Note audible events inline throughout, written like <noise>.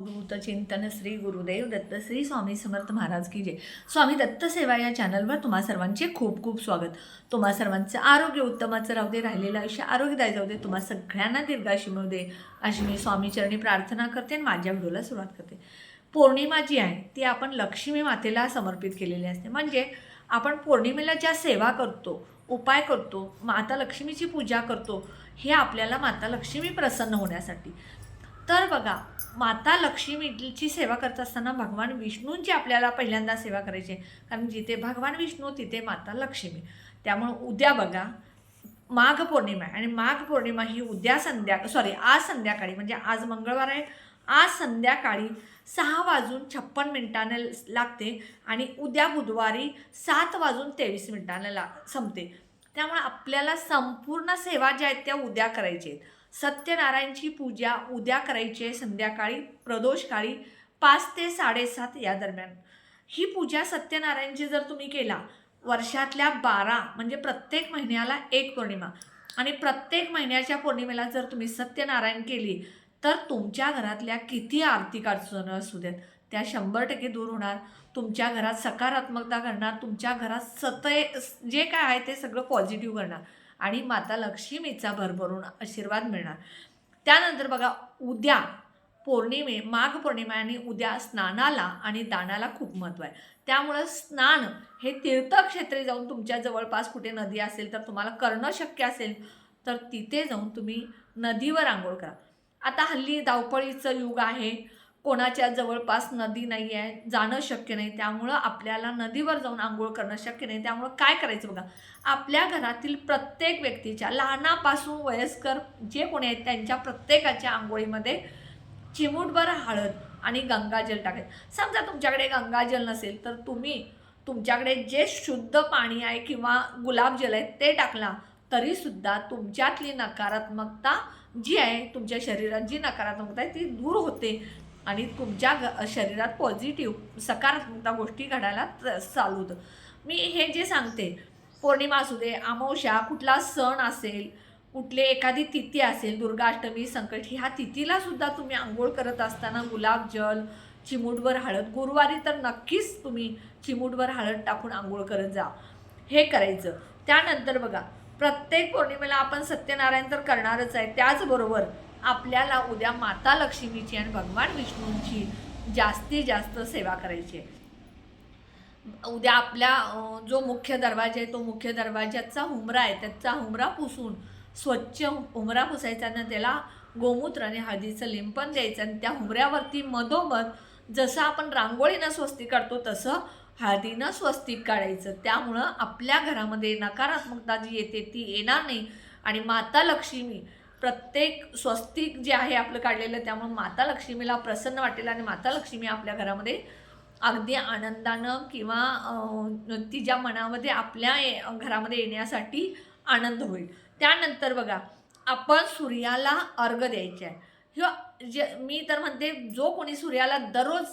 चिंतन श्री गुरुदेव दत्त श्री स्वामी समर्थ महाराज की जय. स्वामी दत्त सेवा या चॅनलवर तुम्हा सर्वांचे खूप खूप स्वागत. तुम्हा सर्वांचं आरोग्य उत्तमाचं राहू दे राहिलेलं आयुष्य आरोग्यदायी जाऊ दे तुम्हा सगळ्यांना दीर्घाशी मिळू दे अशी मी स्वामी चरणी प्रार्थना करते आणि माझ्या व्हिडिओला सुरुवात करते. पौर्णिमा जी आहे ती आपण लक्ष्मी मातेला समर्पित केलेली असते. म्हणजे आपण पौर्णिमेला ज्या सेवा करतो उपाय करतो माता लक्ष्मीची पूजा करतो हे आपल्याला माता लक्ष्मी प्रसन्न होण्यासाठी. तर बघा माता लक्ष्मीची सेवा करत असताना भगवान विष्णूंची आपल्याला पहिल्यांदा सेवा करायची आहे. कारण जिथे भगवान विष्णू तिथे माता लक्ष्मी. त्यामुळं उद्या बघा माघ पौर्णिमा आहे. आणि माघ पौर्णिमा ही उद्या संध्या सॉरी आज संध्याकाळी म्हणजे आज मंगळवार आहे. आज संध्याकाळी सहा वाजून छप्पन मिनिटाने लागते आणि उद्या बुधवारी सात वाजून तेवीस मिनिटाने ला संपते. त्यामुळे आपल्याला संपूर्ण सेवा ज्या आहेत त्या उद्या करायच्या आहेत. सत्यनारायणची पूजा उद्या करायची आहे संध्याकाळी प्रदोषकाळी पाच ते साडेसात या दरम्यान. ही पूजा सत्यनारायणची जर तुम्ही केला वर्षातल्या बारा म्हणजे प्रत्येक महिन्याला एक पौर्णिमा आणि प्रत्येक महिन्याच्या पौर्णिमेला जर तुम्ही सत्यनारायण केली तर तुमच्या घरातल्या किती आर्थिक अडचण असू देत त्या शंभर टक्के दूर होणार. तुमच्या घरात सकारात्मकता करणार तुमच्या घरात सतय जे काय आहे ते सगळं पॉझिटिव्ह करणार आणि माता लक्ष्मीचा भरभरून आशीर्वाद मिळणार. त्यानंतर बघा उद्या पौर्णिमे माघ पौर्णिमा आणि उद्या स्नानाला आणि दानाला खूप महत्त्व आहे. त्यामुळं स्नान हे तीर्थक्षेत्री जाऊन तुमच्या जवळपास कुठे नदी असेल तर तुम्हाला करणं शक्य असेल तर तिथे जाऊन तुम्ही नदीवर आंघोळ करा. आता हल्ली धावपळीचं युग आहे. कोणाच्या जवळपास नदी नाही आहे जाणं शक्य नाही. त्यामुळं आपल्याला नदीवर जाऊन आंघोळ करणं शक्य नाही. त्यामुळं काय करायचं बघा? आपल्या घरातील प्रत्येक व्यक्तीच्या लहानापासून वयस्कर जे कोणी आहेत त्यांच्या प्रत्येकाच्या आंघोळीमध्ये चिमूटभर हळद आणि गंगाजल टाकायचं. समजा तुमच्याकडे गंगाजल नसेल तर तुम्ही तुमच्याकडे जे शुद्ध पाणी आहे किंवा गुलाबजल आहे ते टाकला तरीसुद्धा तुमच्यातली नकारात्मकता जी आहे तुमच्या शरीरात जी नकारात्मकता आहे ती दूर होते. आणि तुमच्या ग शरीरात पॉझिटिव्ह सकारात्मक गोष्टी घडायला त- चालू होतं. मी हे जे सांगते पौर्णिमा असू दे अमावश्या कुठला सण असेल कुठले एखादी तिथी असेल दुर्गाष्टमी संकट ह्या तिथीला सुद्धा तुम्ही आंघोळ करत असताना गुलाबजल चिमूटभर हळद गुरुवारी तर नक्कीच तुम्ही चिमूटभर हळद टाकून आंघोळ करत जा. हे करायचं. त्यानंतर बघा प्रत्येक पौर्णिमेला आपण सत्यनारायण तर करणारच आहे. त्याचबरोबर आपल्याला उद्या माता लक्ष्मीची आणि भगवान विष्णूंची जास्तीत जास्त सेवा करायची आहे. उद्या आपल्या जो मुख्य दरवाजा आहे तो मुख्य दरवाजाचा हुमरा आहे त्याचा हुमरा पुसून स्वच्छ हुमरा पुसायचा आणि त्याला गोमूत्र आणि हळदीचं लिंपण द्यायचं आणि त्या हुमऱ्यावरती मधोमध जसं आपण रांगोळीनं स्वस्तिक काढतो तसं हळदीनं स्वस्तिक काढायचं. त्यामुळं आपल्या घरामध्ये नकारात्मकता जी येते ती येणार नाही. आणि माता लक्ष्मी प्रत्येक स्वस्तिक जे आहे आपलं काढलेलं त्यामुळे माता लक्ष्मीला प्रसन्न वाटेल आणि माता लक्ष्मी आपल्या घरामध्ये अगदी आनंदानं किंवा तिच्या मनामध्ये आपल्या घरामध्ये येण्यासाठी आनंद होईल. त्यानंतर बघा आपण सूर्याला अर्घ द्यायचे आहे. किंवा जे मी तर म्हणते जो कोणी सूर्याला दररोज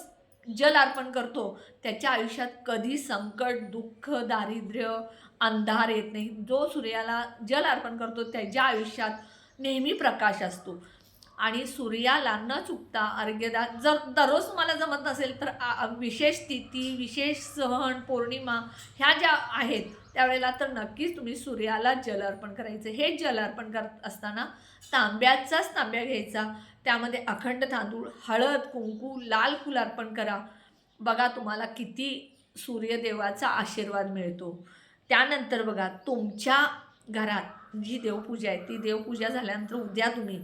जल अर्पण करतो त्याच्या आयुष्यात कधी संकट दुःख दारिद्र्य अंधार येत नाही. जो सूर्याला जल अर्पण करतो त्याच्या आयुष्यात नेहमी प्रकाश असतो. आणि सूर्याला न चुकता अर्घ्यदा जर दररोज तुम्हाला जमत नसेल तर आ- विशेष तिथी विशेष सहन पौर्णिमा ह्या ज्या आहेत त्यावेळेला तर नक्कीच तुम्ही सूर्याला जल अर्पण करायचं. हे जल अर्पण करत असताना तांब्याचाच तांब्या घ्यायचा. त्यामध्ये अखंड तांदूळ हळद कुंकू लाल फुल अर्पण करा. बघा तुम्हाला किती सूर्यदेवाचा आशीर्वाद मिळतो. त्यानंतर बघा तुमच्या घरात जी देवपूजा आहे ती देवपूजा झाल्यानंतर उद्या तुम्ही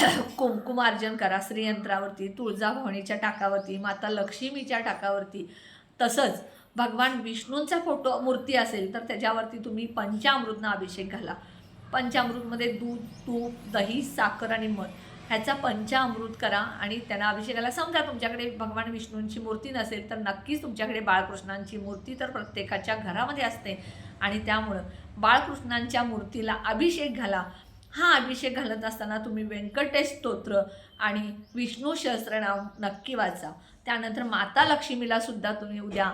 <clears throat> कुंकुमार्जन करा श्रीयंत्रावरती तुळजाभवानीच्या टाकावरती माता लक्ष्मीच्या टाकावरती. तसंच भगवान विष्णूंचा फोटो मूर्ती असेल तर त्याच्यावरती तुम्ही पंचामृतना अभिषेक घाला. पंचामृतमध्ये दूध तूप दही साखर आणि मध ह्याचा पंचामृत करा आणि त्यांना अभिषेकाला समजा तुमच्याकडे भगवान विष्णूंची मूर्ती नसेल तर नक्कीच तुमच्याकडे बाळकृष्णांची मूर्ती तर प्रत्येकाच्या घरामध्ये असते आणि त्यामुळं बाळकृष्णांच्या मूर्तीला अभिषेक घाला. हा अभिषेक घालत असताना तुम्ही व्यंकटेश स्तोत्र आणि विष्णू सहस्रनाम नक्की वाचा. त्यानंतर माता लक्ष्मीला सुद्धा तुम्ही उद्या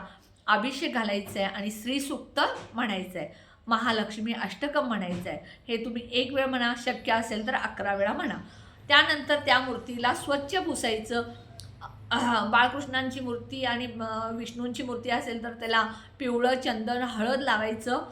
अभिषेक घालायचं आहे आणि श्रीसुक्त म्हणायचं आहे महालक्ष्मी अष्टकम म्हणायचं आहे हे तुम्ही एक वेळ म्हणा शक्य असेल तर अकरा वेळा म्हणा. त्यानंतर त्या मूर्तीला स्वच्छ पुसायचं. बाळकृष्णांची मूर्ती आणि विष्णूंची मूर्ती असेल तर त्याला पिवळं चंदन हळद लावायचं.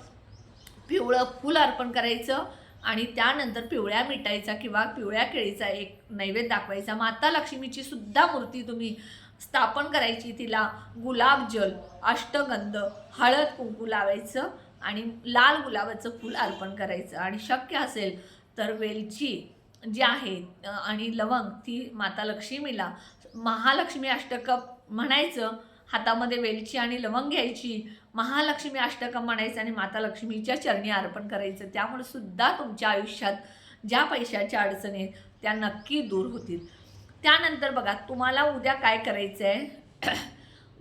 पिवळं फूल अर्पण करायचं आणि त्यानंतर पिवळ्या मिठाईचा किंवा पिवळ्या केळीचा एक नैवेद्य दाखवायचा. माता लक्ष्मीची सुद्धा मूर्ती तुम्ही स्थापन करायची तिला गुलाबजल अष्टगंध हळद कुंकू लावायचं आणि लाल गुलाबाचं फूल अर्पण करायचं. आणि शक्य असेल तर वेलची जी आहे आणि लवंग ती माता लक्ष्मीला महालक्ष्मी अष्टकप म्हणायचं. हातामध्ये वेलची आणि लवंग घ्यायची. महालक्ष्मी अष्टकं म्हणायचं आणि माता लक्ष्मीच्या चरणी अर्पण करायचं त्यामुळे सुद्धा तुमच्या आयुष्यात ज्या पैशाच्या अडचणी आहेत त्या नक्की दूर होतील. त्यानंतर बघा तुम्हाला उद्या काय करायचं आहे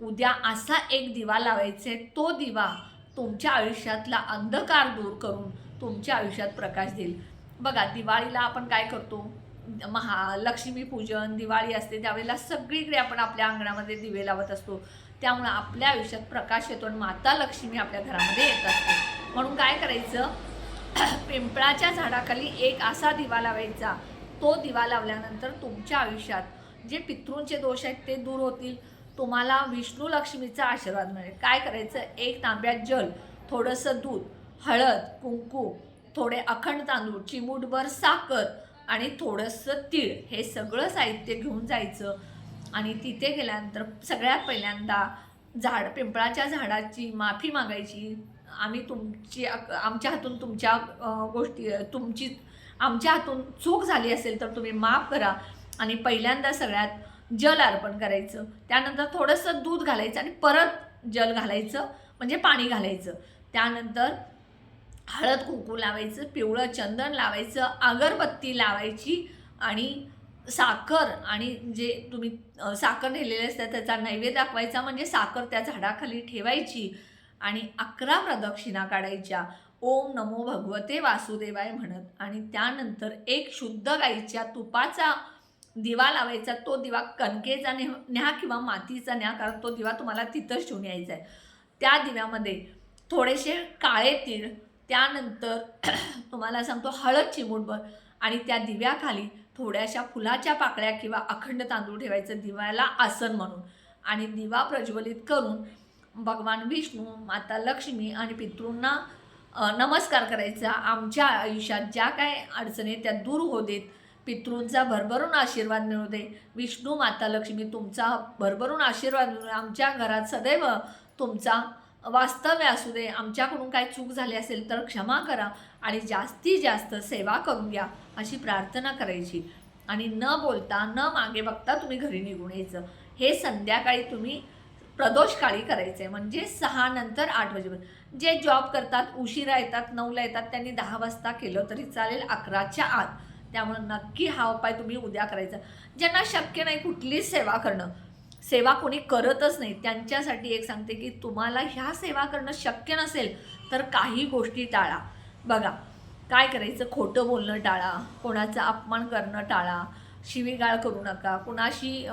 <clears throat> उद्या असा एक दिवा लावायचा आहे तो दिवा तुमच्या आयुष्यातला अंधकार दूर करून तुमच्या आयुष्यात प्रकाश देईल. बघा दिवाळीला आपण काय करतो? महा लक्ष्मीपूजन दिवाळी असते त्यावेळेला सगळीकडे आपण आपल्या अंगणामध्ये दिवे लावत असतो. त्यामुळं आपल्या आयुष्यात प्रकाश येतो आणि माता लक्ष्मी आपल्या घरामध्ये येत असते. म्हणून काय करायचं? <clears throat> पिंपळाच्या झाडाखाली एक असा दिवा लावायचा. तो दिवा लावल्यानंतर तुमच्या आयुष्यात जे पितृंचे दोष आहेत ते दूर होतील. तुम्हाला विष्णू लक्ष्मीचा आशीर्वाद मिळेल. काय करायचं? एक तांब्यात जल थोडंसं दूध हळद कुंकू थोडे अखंड तांदूळ चिमूटभर साखर आणि थोडंसं तीळ. हे सगळं साहित्य घेऊन जायचं. आणि तिथे गेल्यानंतर सगळ्यात पहिल्यांदा झाड पिंपळाच्या झाडाची माफी मागायची. आम्ही तुमची आमच्या हातून तुमच्या गोष्टी तुमची आमच्या हातून चूक झाली असेल तर तुम्ही माफ करा. आणि पहिल्यांदा सगळ्यात जल अर्पण करायचं. त्यानंतर थोडंसं दूध घालायचं आणि परत जल घालायचं म्हणजे पाणी घालायचं. त्यानंतर हळद कुंकू लावायचं पिवळं चंदन लावायचं अगरबत्ती लावायची आणि साखर आणि जे तुम्ही साखर नेलेले असतात त्याचा नैवेद्य दाखवायचा म्हणजे साखर त्या झाडाखाली ठेवायची आणि अकरा प्रदक्षिणा काढायच्या. ओम नमो भगवते वासुदेवाय म्हणत. आणि त्यानंतर एक शुद्ध गाईच्या तुपाचा दिवा लावायचा. तो दिवा कणकेचा नेह न्या किंवा मातीचा न्या कारण तो दिवा तुम्हाला तिथंच ठेवून यायचा आहे त्या दिव्यामध्ये थोडेसे काळे तीळ त्यानंतर <clears throat> तुम्हाला सांगतो हळद चिमूटभर आणि त्या दिव्याखाली थोड्याशा फुलाच्या पाकळ्या किंवा अखंड तांदूळ ठेवायचं दिव्याला आसन म्हणून. आणि दिवा प्रज्वलित करून भगवान विष्णू माता लक्ष्मी आणि पितृंना नमस्कार करायचा. आमच्या आयुष्यात ज्या काय अडचणी आहेत त्या दूर होऊ देत. पितृंचा भरभरून आशीर्वाद मिळू दे. विष्णू माता लक्ष्मी तुमचा भरभरून आशीर्वाद मिळू आमच्या घरात सदैव तुमचा वास्तव्य असू दे आमच्याकडून काय चूक झाली असेल तर क्षमा करा आणि जास्तीत जास्त सेवा करून घ्या अशी प्रार्थना करायची. आणि न बोलता न मागे बघता तुम्ही घरी निघून यायचं. हे संध्याकाळी तुम्ही प्रदोषकाळी करायचं आहे म्हणजे सहा नंतर आठ वाजेपर्यंत. जे जॉब करतात उशिरा येतात नऊला येतात त्यांनी दहा वाजता केलं तरी चालेल अकराच्या आत. त्यामुळे नक्की हा उपाय तुम्ही उद्या करायचा. ज्यांना शक्य नाही कुठलीच सेवा करणं सेवा कोणी करतच नाही. त्यांच्यासाठी एक सांगते की तुम्हाला ह्या सेवा करणं शक्य नसेल तर काही गोष्टी टाळा. बघा काय करायचं? खोटं बोलणं टाळा कोणाचा अपमान करणं टाळा शिवीगाळ करू नका कुणाशी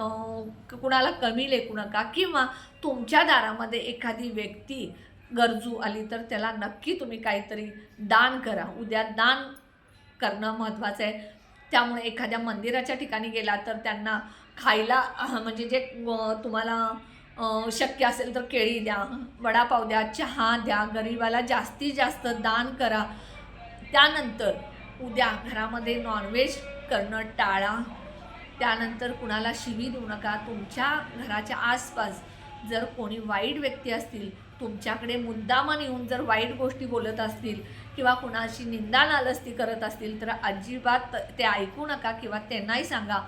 कुणाला कमी लेखू नका किंवा तुमच्या दारामध्ये एखादी व्यक्ती गरजू आली तर त्याला नक्की तुम्ही काहीतरी दान करा. उद्या दान करणं महत्त्वाचं आहे. त्यामुळे एखाद्या मंदिराच्या ठिकाणी गेला तर त्यांना खायला म्हणजे जे तुम्हाला शक्य असेल तर केळी द्या वडापाव द्या चहा द्या गरिबाला जास्तीत जास्त दान करा. त्यानंतर उद्या घरामध्ये नॉनव्हेज करणं टाळा. त्यानंतर कुणाला शिवी देऊ नका. तुमच्या घराच्या आसपास जर कोणी वाईट व्यक्ती असतील तुमच्याकडे मुद्दामान येऊन जर वाईट गोष्टी बोलत असतील किंवा कुणाशी निंदा नालस्ती करत असतील तर अजिबात ते ऐकू नका किंवा त्यांनाही सांगा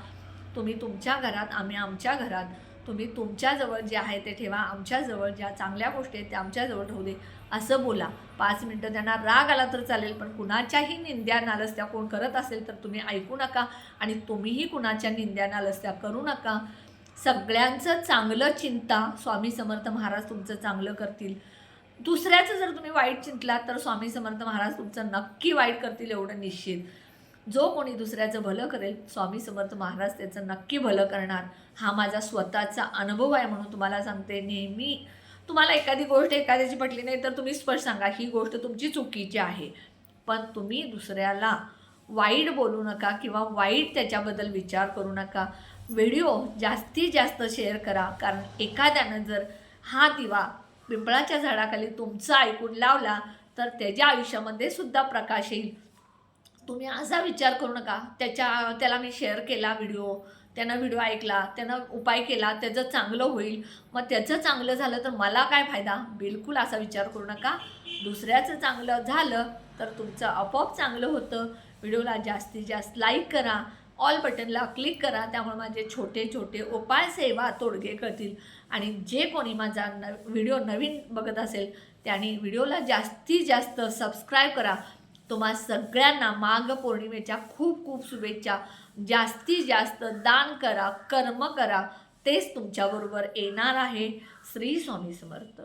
तुम्ही तुमच्या घरात आम्ही आमच्या घरात तुम्ही तुमच्याजवळ जे आहे ते ठेवा आमच्याजवळ ज्या चांगल्या गोष्टी आहेत त्या आमच्याजवळ ठेवू दे. असं बोला. पाच मिनटं त्यांना राग आला तर चालेल पण कुणाच्याही निंद्या नालस्त्या कोण करत असेल तर तुम्ही ऐकू नका आणि तुम्हीही कुणाच्या निंद्या नालस्त्या करू नका. सगळ्यांचं चांगलं चिंता स्वामी समर्थ महाराज तुमचं चांगलं करतील. दुसऱ्याचं जर तुम्ही वाईट चिंतलात तर स्वामी समर्थ महाराज तुमचं नक्की वाईट करतील एवढं निश्चित. जो कोणी दुसऱ्याचं भलं करेल स्वामी समर्थ महाराज त्याचं नक्की भलं करणार. हा माझा स्वतःचा अनुभव आहे म्हणून तुम्हाला सांगते. नेहमी तुम्हाला एखादी गोष्ट एखाद्याची पटली नाही तर तुम्ही स्पष्ट सांगा ही गोष्ट तुमची चुकीची आहे. पण तुम्ही दुसऱ्याला वाईट बोलू नका किंवा वाईट त्याच्याबद्दल विचार करू नका. व्हिडिओ जास्तीत जास्त शेअर करा. कारण एखाद्यानं जर हा दिवा पिंपळाच्या झाडाखाली तुमचा ऐकून लावला तर त्याच्या आयुष्यामध्ये सुद्धा प्रकाश येईल. तुम्ही असा विचार करू नका. त्याच्या त्याला मी शेअर केला व्हिडिओ त्यानं व्हिडिओ ऐकला त्यानं उपाय केला त्याचं चांगलं होईल. मग त्याचं चांगलं झालं तर मला काय फायदा? बिलकुल असा विचार करू नका. दुसऱ्याचं चांगलं झालं तर तुमचं आपोआप चांगलं होतं. व्हिडिओला जास्तीत जास्त लाईक करा. ऑल बटनला क्लिक करा. त्यामुळे माझे छोटे छोटे उपाय सेवा तोडगे कळतील. आणि जे कोणी माझा न व्हिडिओ नवीन बघत असेल त्याने व्हिडिओला जास्तीत जास्त सबस्क्राईब करा. तुम्हा सगळ्यांना माघ पौर्णिमेच्या खूप खूप शुभेच्छा. जास्तीत जास्त दान करा कर्म करा. तेच तुमच्याबरोबर येणार आहे श्री स्वामी समर्थ.